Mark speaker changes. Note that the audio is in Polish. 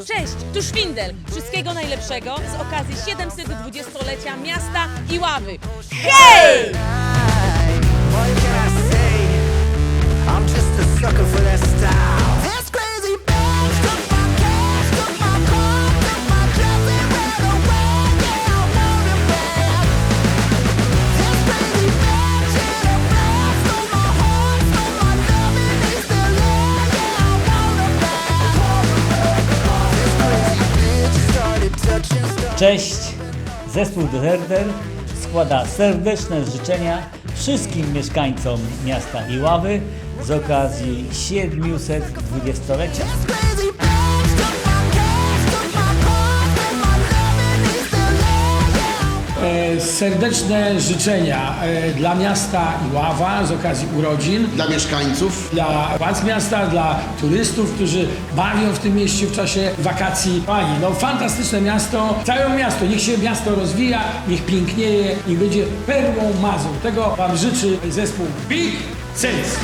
Speaker 1: Cześć, tu Szwindel. Wszystkiego najlepszego z okazji 720-lecia miasta Iławy. Hej!
Speaker 2: Cześć! Zespół Deserter składa serdeczne życzenia wszystkim mieszkańcom miasta Iławy z okazji 720-lecia.
Speaker 3: Serdeczne życzenia e, dla miasta Iława z okazji urodzin,
Speaker 4: dla mieszkańców.
Speaker 3: dla władz miasta, dla turystów, którzy bawią w tym mieście w czasie wakacji. Pani, no fantastyczne miasto, całe miasto, niech się miasto rozwija, niech pięknieje, niech będzie perłą Mazur. Tego Wam życzy zespół Big Sense.